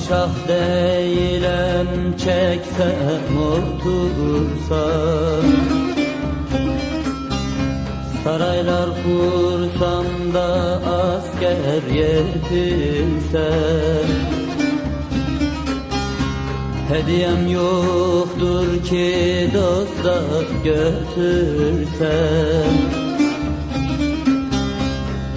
Padişah değilim çeksem otursam Saraylar kursam da asker yetilsem Hediyem yoktur ki dosta götürsem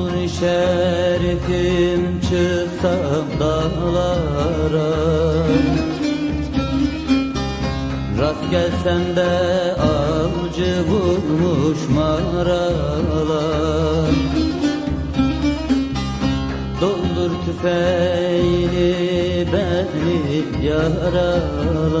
Mahzun şerifim çıksam dağlara. Rast gelsem de avcı vurmuş maralar Doldur tüfeğini beni yaralar